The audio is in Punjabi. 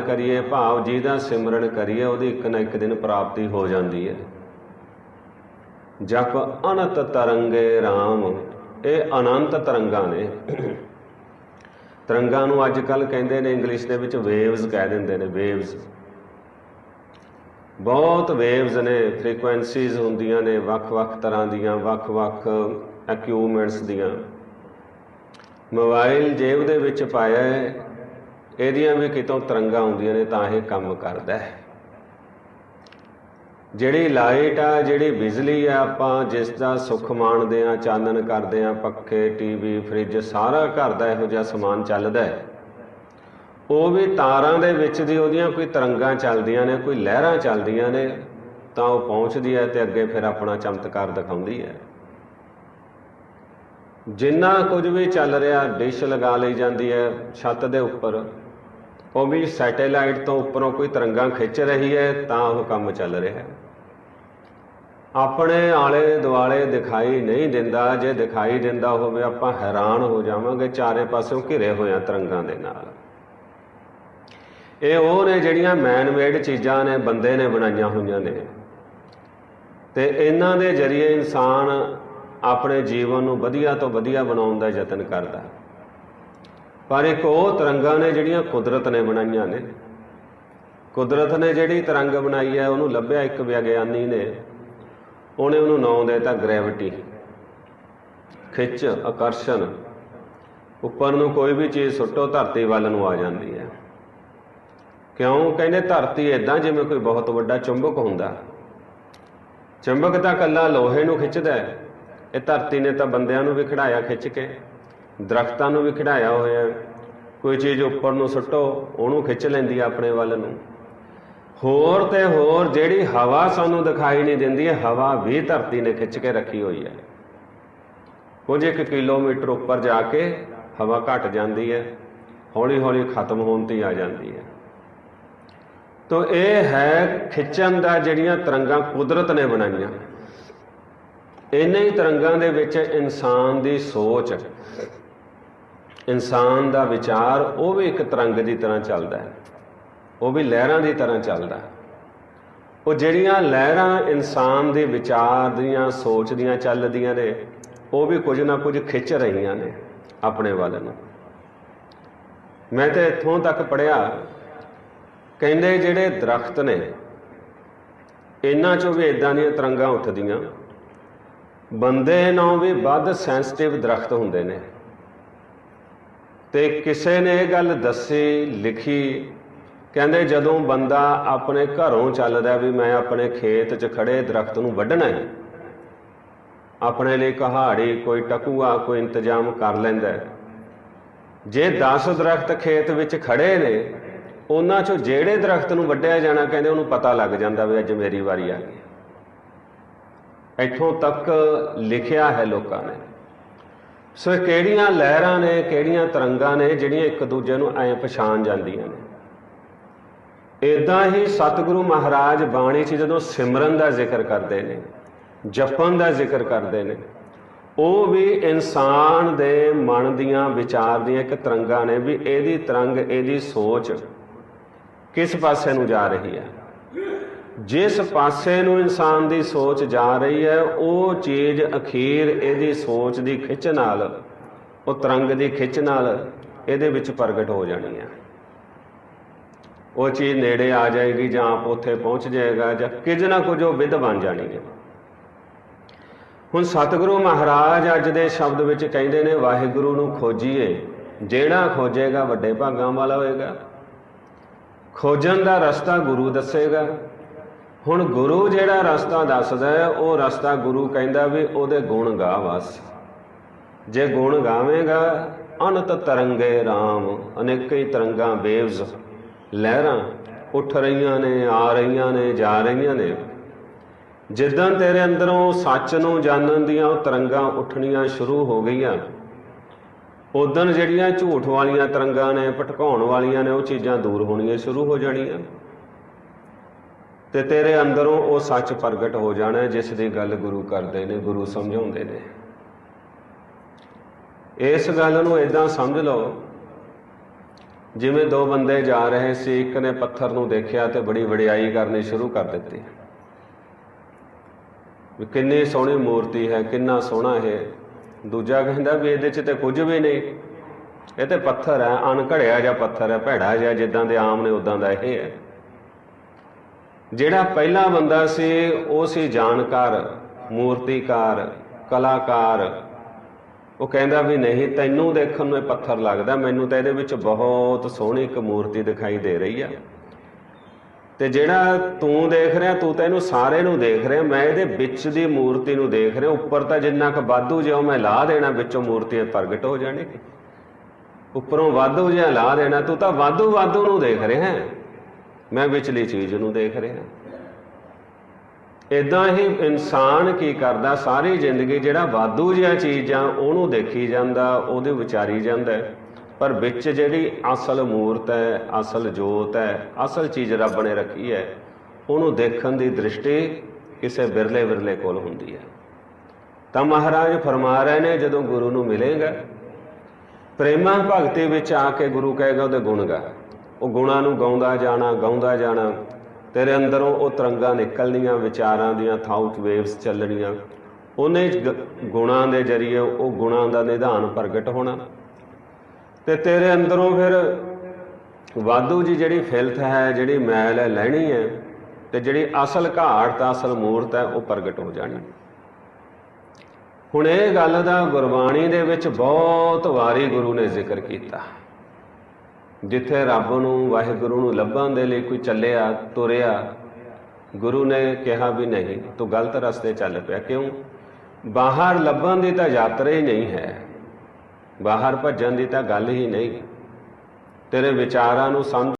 ਕਰੀਏ, ਭਾਵ ਜੀ ਦਾ ਸਿਮਰਨ ਕਰੀਏ, ਉਹਦੀ ਇੱਕ ਨਾ ਇੱਕ ਦਿਨ ਪ੍ਰਾਪਤੀ ਹੋ ਜਾਂਦੀ ਹੈ। ਜਪ ਅਨੰਤ ਤਰੰਗੇ RAM ਇਹ ਅਨੰਤ ਤਰੰਗਾਂ ਨੇ। ਤਰੰਗਾਂ ਨੂੰ ਅੱਜ ਕੱਲ ਕਹਿੰਦੇ ਨੇ, ਇੰਗਲਿਸ਼ ਦੇ ਵਿੱਚ ਵੇਵਸ ਕਹਿ ਦਿੰਦੇ ਨੇ ਵੇਵਸ ਬਹੁਤ ਵੇਵਸ ਨੇ ਫ੍ਰੀਕੁਐਂਸੀਜ਼ ਹੁੰਦੀਆਂ ਨੇ, ਵੱਖ-ਵੱਖ ਤਰ੍ਹਾਂ ਦੀਆਂ, ਵੱਖ-ਵੱਖ ਇਕਵਿਪਮੈਂਟਸ ਦੀਆਂ। ਮੋਬਾਈਲ ਜੇਬ ਦੇ ਵਿੱਚ ਪਾਇਆ ਹੈ ਇਹਦੀਆਂ ਵੀ ਕਿਤੋਂ ਤਰੰਗਾਂ ਆਉਂਦੀਆਂ ਨੇ ਤਾਂ ਇਹ ਕੰਮ ਕਰਦਾ ਹੈ। ਜਿਹੜੀ ਲਾਈਟ ਆ, ਜਿਹੜੀ ਬਿਜਲੀ ਆ, ਆਪਾਂ ਜਿਸ ਦਾ ਸੁੱਖ ਮਾਣਦੇ ਆ, ਚਾਨਣ ਕਰਦੇ ਆ, ਪੱਖੇ, ਟੀਵੀ, ਫ੍ਰਿਜ, ਸਾਰਾ ਘਰ ਦਾ ਇਹੋ ਜਿਹਾ ਸਮਾਨ ਚੱਲਦਾ ਹੈ। ਉਹ ਵੀ ਤਾਰਾਂ ਦੇ ਵਿੱਚ ਦੀ ਉਹਦੀਆਂ ਕੋਈ ਤਰੰਗਾਂ ਚੱਲਦੀਆਂ ਨੇ, ਕੋਈ ਲਹਿਰਾਂ ਚੱਲਦੀਆਂ ਨੇ, ਤਾਂ ਉਹ ਪਹੁੰਚਦੀ ਹੈ ਤੇ ਅੱਗੇ ਫਿਰ ਆਪਣਾ ਚਮਤਕਾਰ ਦਿਖਾਉਂਦੀ ਹੈ। ਜਿੰਨਾ ਕੁਝ ਵੀ ਚੱਲ ਰਿਹਾ, ਡਿਸ਼ ਲਗਾ ਲਈ ਜਾਂਦੀ ਹੈ, ਛੱਤ ਦੇ ਉੱਪਰ। ਉਹ ਵੀ ਸੈਟੇਲਾਈਟ ਤੋਂ ਉੱਪਰੋਂ ਕੋਈ ਤਰੰਗਾਂ ਖਿੱਚ ਰਹੀ ਹੈ, ਤਾਂ ਉਹ ਕੰਮ ਚੱਲ ਰਿਹਾ ਹੈ। ਆਪਣੇ ਆਲੇ ਦੁਆਲੇ ਦਿਖਾਈ ਨਹੀਂ ਦਿੰਦਾ, ਜੇ ਦਿਖਾਈ ਦਿੰਦਾ ਹੋਵੇ ਆਪਾਂ ਹੈਰਾਨ ਹੋ ਜਾਵਾਂਗੇ, ਚਾਰੇ ਪਾਸਿਓਂ ਘਿਰੇ ਹੋਇਆ ਤਰੰਗਾਂ ਦੇ ਨਾਲ। ਇਹ ਉਹ ਨੇ ਜਿਹੜੀਆਂ ਮੈਨ ਮੇਡ ਚੀਜ਼ਾਂ ਨੇ, ਬੰਦੇ ਨੇ ਬਣਾਈਆਂ ਹੋਈਆਂ ਨੇ। ਤੇ ਇਹਨਾਂ ਦੇ ਜ਼ਰੀਏ ਇਨਸਾਨ ਆਪਣੇ ਜੀਵਨ ਨੂੰ ਵਧੀਆ ਤੋਂ ਵਧੀਆ ਬਣਾਉਣ ਦਾ ਯਤਨ ਕਰਦਾ ਪਰ ਇੱਕ ਉਹ ਤਰੰਗਾਂ ਨੇ ਜਿਹੜੀਆਂ ਕੁਦਰਤ ਨੇ ਬਣਾਈਆਂ ਨੇ। ਕੁਦਰਤ ਨੇ ਜਿਹੜੀ ਤਰੰਗ ਬਣਾਈ ਹੈ, ਉਹਨੂੰ ਲੱਭਿਆ ਇੱਕ ਵਿਗਿਆਨੀ ਨੇ। ਉਹਨੇ ਉਹਨੂੰ ਨਾਂ ਦੇ ਦਿੱਤਾ ਗ੍ਰੈਵਿਟੀ, ਖਿੱਚ, ਆਕਰਸ਼ਣ। ਉੱਪਰ ਨੂੰ ਕੋਈ ਵੀ ਚੀਜ਼ ਸੁੱਟੋ, ਧਰਤੀ ਵੱਲ ਨੂੰ ਆ ਜਾਂਦੀ ਹੈ। ਕਿਉਂ? ਕਹਿੰਦੇ ਧਰਤੀ ਇਦਾਂ ਜਿਵੇਂ ਕੋਈ ਬਹੁਤ ਵੱਡਾ ਚੁੰਬਕ ਹੁੰਦਾ। ਚੁੰਬਕ ਤਾਂ ਕੱਲਾ ਲੋਹੇ ਨੂੰ ਖਿੱਚਦਾ ਹੈ। ਇਹ ਧਰਤੀ ਨੇ ਤਾਂ ਬੰਦਿਆਂ ਨੂੰ ਵੀ ਖੜਾਇਆ ਖਿੱਚ ਕੇ। ਦਰਖਤਾਂ ਨੂੰ ਵੀ ਖਿਡਾਇਆ ਹੋਇਆ ਕੋਈ ਚੀਜ਼ ਉੱਪਰ ਨੂੰ ਸੁੱਟੋ, ਉਹਨੂੰ ਖਿੱਚ ਲੈਂਦੀ ਹੈ ਆਪਣੇ ਵੱਲ ਨੂੰ। ਹੋਰ ਤੇ ਹੋਰ ਜਿਹੜੀ ਹਵਾ ਸਾਨੂੰ ਦਿਖਾਈ ਨਹੀਂ ਦਿੰਦੀ ਹਵਾ ਵੀ ਧਰਤੀ ਨੇ ਖਿੱਚ ਕੇ ਰੱਖੀ ਹੋਈ ਹੈ। ਕੁਝ ਇੱਕ ਕਿਲੋਮੀਟਰ ਉੱਪਰ ਜਾ ਕੇ ਹਵਾ ਘਟ ਜਾਂਦੀ ਹੈ ਹੌਲੀ ਹੌਲੀ ਖਤਮ ਹੋਣ ਤੇ ਆ ਜਾਂਦੀ ਹੈ। ਤੋ ਇਹ ਹੈ ਖਿੱਚਣ ਦਾ ਜਿਹੜੀਆਂ ਤਰੰਗਾਂ ਕੁਦਰਤ ਨੇ ਬਣਾਈਆਂ। ਇਹਨਾਂ ਹੀ ਤਰੰਗਾਂ ਦੇ ਵਿੱਚ ਇਨਸਾਨ ਦੀ ਸੋਚ ਇਨਸਾਨ ਦਾ ਵਿਚਾਰ ਉਹ ਵੀ ਇੱਕ ਤਰੰਗ ਦੀ ਤਰ੍ਹਾਂ ਚੱਲਦਾ ਹੈ। ਉਹ ਵੀ ਲਹਿਰਾਂ ਦੀ ਤਰ੍ਹਾਂ ਚੱਲਦਾ ਹੈ। ਉਹ ਜਿਹੜੀਆਂ ਲਹਿਰਾਂ ਇਨਸਾਨ ਦੇ ਵਿਚਾਰ ਦੀਆਂ, ਸੋਚ ਦੀਆਂ ਚੱਲਦੀਆਂ ਨੇ, ਉਹ ਵੀ ਕੁਝ ਨਾ ਕੁਝ ਖਿੱਚ ਰਹੀਆਂ ਨੇ ਆਪਣੇ ਵੱਲ ਨੂੰ। ਮੈਂ ਤਾਂ ਇੱਥੋਂ ਤੱਕ ਪੜਿਆ ਕਹਿੰਦੇ ਜਿਹੜੇ ਦਰਖਤ ਨੇ, ਇਹਨਾਂ ਚੋਂ ਵੀ ਇਦਾਂ ਦੀਆਂ ਤਰੰਗਾਂ ਉੱਠਦੀਆਂ। ਬੰਦੇ ਨਾਲੋਂ ਵੀ ਵੱਧ ਸੈਂਸਿਟਿਵ ਦਰਖਤ ਹੁੰਦੇ ਨੇ। ਤੇ ਕਿਸੇ ਨੇ ਇਹ ਗੱਲ ਦੱਸੀ, ਲਿਖੀ, ਕਹਿੰਦੇ ਜਦੋਂ ਬੰਦਾ ਆਪਣੇ ਘਰੋਂ ਚੱਲਦਾ ਵੀ ਮੈਂ ਆਪਣੇ ਖੇਤ 'ਚ ਖੜੇ ਦਰਖਤ ਨੂੰ ਵੱਢਣਾ ਹੈ, ਆਪਣੇ ਲਈ ਕਹਾੜੀ, ਕੋਈ ਟਕੂਆ, ਕੋਈ ਇੰਤਜ਼ਾਮ ਕਰ ਲੈਂਦਾ ਜੇ 10 ਦਰਖਤ ਖੇਤ ਵਿੱਚ ਖੜੇ ਨੇ, ਉਹਨਾਂ 'ਚੋਂ ਜਿਹੜੇ ਦਰਖਤ ਨੂੰ ਵੱਢਿਆ ਜਾਣਾ ਕਹਿੰਦੇ ਉਹਨੂੰ ਪਤਾ ਲੱਗ ਜਾਂਦਾ ਵੀ ਅੱਜ ਮੇਰੀ ਵਾਰੀ ਆ ਗਈ। ਇੱਥੋਂ ਤੱਕ ਲਿਖਿਆ ਹੈ ਲੋਕਾਂ ਨੇ। ਸੋ ਇਹ ਕਿਹੜੀਆਂ ਲਹਿਰਾਂ ਨੇ, ਕਿਹੜੀਆਂ ਤਰੰਗਾਂ ਨੇ, ਜਿਹੜੀਆਂ ਇੱਕ ਦੂਜੇ ਨੂੰ ਐਂ ਪਛਾਣ ਜਾਂਦੀਆਂ ਨੇ? ਇਦਾਂ ਹੀ ਸਤਿਗੁਰੂ ਮਹਾਰਾਜ ਬਾਣੀ 'ਚ ਜਦੋਂ ਸਿਮਰਨ ਦਾ ਜ਼ਿਕਰ ਕਰਦੇ ਨੇ ਜਪਨ ਦਾ ਜ਼ਿਕਰ ਕਰਦੇ ਨੇ, ਉਹ ਵੀ ਇਨਸਾਨ ਦੇ ਮਨ ਦੀਆਂ ਵਿਚਾਰ ਦੀਆਂ ਇੱਕ ਤਰੰਗਾਂ ਨੇ ਵੀ ਇਹਦੀ ਤਰੰਗ, ਇਹਦੀ ਸੋਚ ਕਿਸ ਪਾਸੇ ਨੂੰ ਜਾ ਰਹੀ ਹੈ? ਜਿਸ ਪਾਸੇ ਨੂੰ ਇਨਸਾਨ ਦੀ ਸੋਚ ਜਾ ਰਹੀ ਹੈ, ਉਹ ਚੀਜ਼ ਅਖੀਰ ਇਹਦੀ ਸੋਚ ਦੀ ਖਿੱਚ ਨਾਲ, ਉਹ ਤਰੰਗ ਦੀ ਖਿੱਚ ਨਾਲ ਇਹਦੇ ਵਿੱਚ ਪ੍ਰਗਟ ਹੋ ਜਾਣੀ ਹੈ। ਉਹ ਚੀਜ਼ ਨੇੜੇ ਆ ਜਾਏਗੀ ਜਾਂ ਆਪ ਉੱਥੇ ਪਹੁੰਚ ਜਾਏਗਾ ਜਾਂ ਕਿਜ ਨਾ ਕੁਝ ਉਹ ਵਿਧ ਬਣ ਜਾਣੀ ਹੈ। ਹੁਣ ਸਤਿਗੁਰੂ ਮਹਾਰਾਜ ਅੱਜ ਦੇ ਸ਼ਬਦ ਵਿੱਚ ਕਹਿੰਦੇ ਨੇ, ਵਾਹਿਗੁਰੂ ਨੂੰ ਖੋਜੀਏ, ਜਿਹੜਾ ਖੋਜੇਗਾ ਵੱਡੇ ਭਾਗਾਂ ਵਾਲਾ ਹੋਏਗਾ। ਖੋਜਣ ਦਾ ਰਸਤਾ ਗੁਰੂ ਦੱਸੇਗਾ। ਹੁਣ ਗੁਰੂ ਜਿਹੜਾ ਰਸਤਾ ਦੱਸਦਾ ਹੈ, ਉਹ ਰਸਤਾ ਗੁਰੂ ਕਹਿੰਦਾ ਵੀ ਉਹਦੇ ਗੁਣ ਗਾ ਬਸ। ਜੇ ਗੁਣ ਗਾਵੇਂਗਾ, ਅਨੰਤ ਤਰੰਗੇ RAM ਅਨੇਕਾਂ ਹੀ ਤਰੰਗਾਂ ਵੇਵਸ ਲਹਿਰਾਂ ਉੱਠ ਰਹੀਆਂ ਨੇ, ਆ ਰਹੀਆਂ ਨੇ, ਜਾ ਰਹੀਆਂ ਨੇ। ਜਿੱਦਾਂ ਤੇਰੇ ਅੰਦਰੋਂ ਸੱਚ ਨੂੰ ਜਾਣਨ ਦੀਆਂ ਉਹ ਤਰੰਗਾਂ ਉੱਠਣੀਆਂ ਸ਼ੁਰੂ ਹੋ ਗਈਆਂ। ਉਦੋਂ ਜਿਹੜੀਆਂ ਝੂਠ ਵਾਲੀਆਂ ਤਰੰਗਾਂ ਨੇ, ਭਟਕਾਉਣ ਵਾਲੀਆਂ ਨੇ, ਉਹ ਚੀਜ਼ਾਂ ਦੂਰ ਹੋਣੀਆਂ ਸ਼ੁਰੂ ਹੋ ਜਾਣੀਆਂ। ਤੇ ਤੇਰੇ ਅੰਦਰੋਂ ਉਹ ਸੱਚ ਪ੍ਰਗਟ ਹੋ ਜਾਣਾ ਜਿਸ ਦੀ ਗੱਲ ਗੁਰੂ ਕਰਦੇ ਨੇ, ਗੁਰੂ ਸਮਝਾਉਂਦੇ ਨੇ। ਇਸ ਗੱਲ ਨੂੰ ਇਦਾਂ ਸਮਝ ਲਓ, ਜਿਵੇਂ ਦੋ ਬੰਦੇ ਜਾ ਰਹੇ ਸੀ, ਇੱਕ ਨੇ ਪੱਥਰ ਨੂੰ ਦੇਖਿਆ ਤੇ ਬੜੀ ਵਡਿਆਈ ਕਰਨੀ ਸ਼ੁਰੂ ਕਰ ਦਿੱਤੀ। ਵੀ ਕਿੰਨੀ ਸੋਹਣੀ ਮੂਰਤੀ ਹੈ, ਕਿੰਨਾ ਸੋਹਣਾ ਇਹ। ਦੂਜਾ ਕਹਿੰਦਾ ਵੀ ਇਹਦੇ 'ਚ ਤੇ ਕੁਝ ਵੀ ਨਹੀਂ। ਇਹ ਤੇ ਪੱਥਰ ਹੈ, ਅਣਘੜਿਆ ਜਿਹਾ ਪੱਥਰ ਹੈ, ਭੈੜਾ ਜਿਹਾ, ਜਿੱਦਾਂ ਦੇ ਆਮ ਨੇ ਉਦਾਂ ਦਾ ਇਹ ਹੈ। ਜਿਹੜਾ ਪਹਿਲਾ ਬੰਦਾ ਸੀ, ਉਹ ਸੀ ਜਾਣਕਾਰ, ਮੂਰਤੀਕਾਰ, ਕਲਾਕਾਰ। ਉਹ ਕਹਿੰਦਾ ਵੀ ਨਹੀਂ, ਤੈਨੂੰ ਦੇਖਣ ਨੂੰ ਇਹ ਪੱਥਰ ਲੱਗਦਾ, ਮੈਨੂੰ ਤਾਂ ਇਹਦੇ ਵਿੱਚ ਬਹੁਤ ਸੋਹਣੀ ਇੱਕ ਮੂਰਤੀ ਦਿਖਾਈ ਦੇ ਰਹੀ ਆ। ਤੇ ਜਿਹੜਾ ਤੂੰ ਦੇਖ ਰਿਹਾ, ਤੂੰ ਤਾਂ ਇਹਨੂੰ ਸਾਰੇ ਨੂੰ ਦੇਖ ਰਿਹਾ, ਮੈਂ ਇਹਦੇ ਵਿੱਚ ਦੀ ਮੂਰਤੀ ਨੂੰ ਦੇਖ ਰਿਹਾ, ਉੱਪਰ ਤਾਂ ਜਿੰਨਾ ਕੁ ਵਾਧੂ ਜਿਉ ਮੈਂ ਲਾ ਦੇਣਾ, ਵਿੱਚੋਂ ਮੂਰਤੀਆਂ ਪ੍ਰਗਟ ਹੋ ਜਾਣਗੇ ਉੱਪਰੋਂ ਵਾਧੂ ਜਿਹਾ ਲਾ ਦੇਣਾ, ਤੂੰ ਤਾਂ ਵਾਧੂ ਵਾਧੂ ਨੂੰ ਦੇਖ ਰਿਹਾ ਹੈ। ਮੈਂ ਵਿਚਲੀ ਚੀਜ਼ ਨੂੰ ਦੇਖ ਰਿਹਾ। ਇਦਾਂ ਹੀ ਇਨਸਾਨ ਕੀ ਕਰਦਾ, ਸਾਰੀ ਜ਼ਿੰਦਗੀ ਜਿਹੜਾ ਵਾਧੂ ਜਿਹਾ ਚੀਜ਼ਾਂ ਉਹਨੂੰ ਦੇਖੀ ਜਾਂਦਾ, ਉਹਦੇ ਵਿਚਾਰੀ ਜਾਂਦਾ ਪਰ ਵਿੱਚ ਜਿਹੜੀ ਅਸਲ ਮੂਰਤ ਹੈ, ਅਸਲ ਜੋਤ ਹੈ, ਅਸਲ ਚੀਜ਼ ਰੱਬ ਨੇ ਰੱਖੀ ਹੈ, ਉਹਨੂੰ ਦੇਖਣ ਦੀ ਦ੍ਰਿਸ਼ਟੀ ਕਿਸੇ ਬਿਰਲੇ ਬਿਰਲੇ ਕੋਲ ਹੁੰਦੀ ਹੈ। ਤਾਂ ਮਹਾਰਾਜ ਫਰਮਾ ਰਹੇ ਨੇ, ਜਦੋਂ ਗੁਰੂ ਨੂੰ ਮਿਲੇਗਾ, ਪ੍ਰੇਮਾ ਭਗਤੀ ਵਿੱਚ ਆ ਕੇ ਗੁਰੂ ਕਹੇਗਾ, ਉਹਦੇ ਗੁਣ ਗਾ ਉਹ ਗੁਣਾਂ ਨੂੰ ਗਾਉਂਦਾ ਜਾਣਾ ਗਾਉਂਦਾ ਜਾਣਾ। ਤੇਰੇ ਅੰਦਰੋਂ ਉਹ ਤਰੰਗਾਂ ਨਿਕਲਣੀਆਂ, ਵਿਚਾਰਾਂ ਦੀਆਂ ਥਾਊਟ ਵੇਵਸ ਚੱਲਣੀਆਂ। ਉਹਨੇ ਗ- ਗੁਣਾਂ ਦੇ ਜਰੀਏ ਉਹ ਗੁਣਾਂ ਦਾ ਨਿਧਾਨ ਪ੍ਰਗਟ ਹੋਣਾ। ਤੇ ਤੇਰੇ ਅੰਦਰੋਂ ਫਿਰ ਵਾਧੂ ਜੀ ਜਿਹੜੀ ਫਿਲਥ ਹੈ, ਜਿਹੜੀ ਮੈਲ ਹੈ, ਲੈਣੀ ਹੈ, ਤੇ ਜਿਹੜੀ ਅਸਲ ਘਾਟ ਤਾਂ ਅਸਲ ਮੂਰਤ ਹੈ, ਉਹ ਪ੍ਰਗਟ ਹੋ ਜਾਣੀ। ਹੁਣ ਇਹ ਗੱਲ ਦਾ ਗੁਰਬਾਣੀ ਦੇ ਵਿੱਚ ਬਹੁਤ ਵਾਰੀ ਗੁਰੂ ਨੇ ਜ਼ਿਕਰ ਕੀਤਾ। ਜਿੱਥੇ ਰੱਬ ਨੂੰ, ਵਾਹਿਗੁਰੂ ਨੂੰ ਲੱਭਣ ਦੇ ਲਈ ਕੋਈ ਚੱਲਿਆ, ਤੁਰਿਆ, ਗੁਰੂ ਨੇ ਕਿਹਾ ਵੀ ਨਹੀਂ, ਤੂੰ ਗਲਤ ਰਸਤੇ ਚੱਲ ਪਿਆ। ਕਿਉਂ? ਬਾਹਰ ਲੱਭਣ ਦੀ ਤਾਂ ਯਾਤਰਾ ਹੀ ਨਹੀਂ ਹੈ। ਬਾਹਰ ਭੱਜਣ ਦੀ ਤਾਂ ਗੱਲ ਹੀ ਨਹੀਂ। ਤੇਰੇ ਵਿਚਾਰਾਂ ਨੂੰ ਸਮਝ